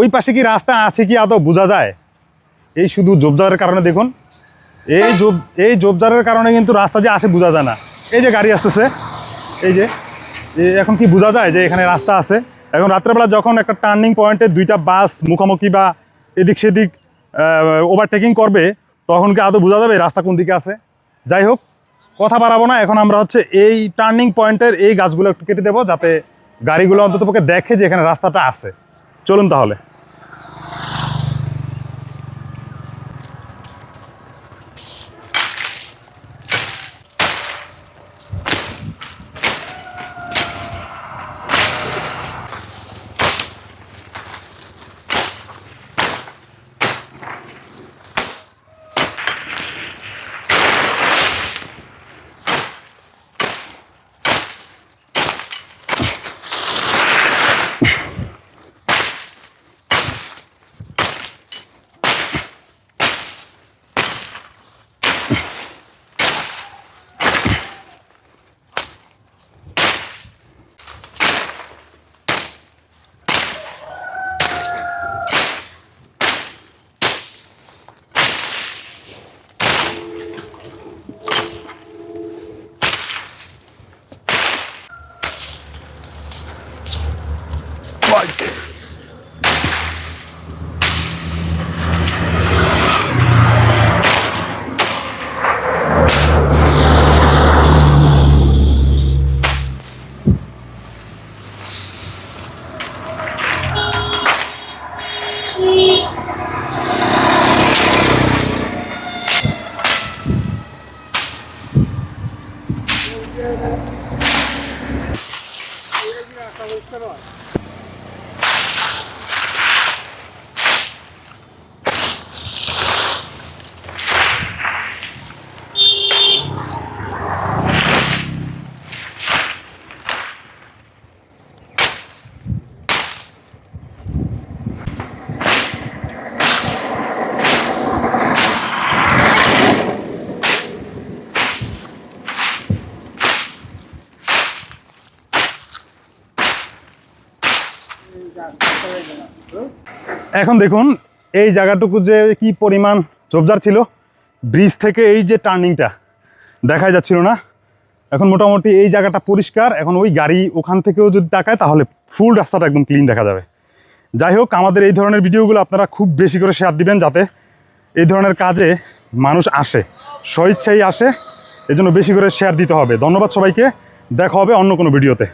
ওই পাশে কি রাস্তা আছে কি আদৌ বোঝা যায়? এই শুধু জোবজারের কারণে দেখুন। এই জোব এই জোবজারের কারণে কিন্তু রাস্তা যে আসে বোঝা যায় না। এই যে গাড়ি আসতেছে, এই যে এখন কি বোঝা যায় যে এখানে রাস্তা আছে? এখন রাত্রেবেলা যখন একটা টার্নিং পয়েন্টে দুইটা বাস মুখোমুখি বা এদিক সেদিক ওভারটেকিং করবে, তখন কি আদৌ বোঝা যাবে রাস্তা কোন দিকে আছে? যাই হোক, কথা বাড়াবো না। এখন আমরা হচ্ছে এই টার্নিং পয়েন্টের এই গাছগুলো একটু কেটে দেবো যাতে গাড়িগুলো অন্তত পক্ষে দেখে যে এখানে রাস্তাটা আছে। চলুন তাহলে। fight. からは এখন দেখুন, এই জায়গাটুকু যে কি পরিমাণ জবজার ছিল, ব্রিজ থেকে এই যে টার্নিংটা দেখা যাচ্ছিল না। এখন মোটামুটি এই জায়গাটা পরিষ্কার, এখন ওই গাড়ি ওখান থেকেও যদি তাকায়, তাহলে ফুল রাস্তাটা একদম ক্লিন দেখা যাবে। যাই হোক, আমাদের এই ধরনের ভিডিওগুলো আপনারা খুব বেশি করে শেয়ার দিবেন যাতে এই ধরনের কাজে মানুষ আসে, স্বইচ্ছাই আসে, এজন্য বেশি করে শেয়ার দিতে হবে। ধন্যবাদ সবাইকে, দেখা হবে অন্য কোনো ভিডিওতে।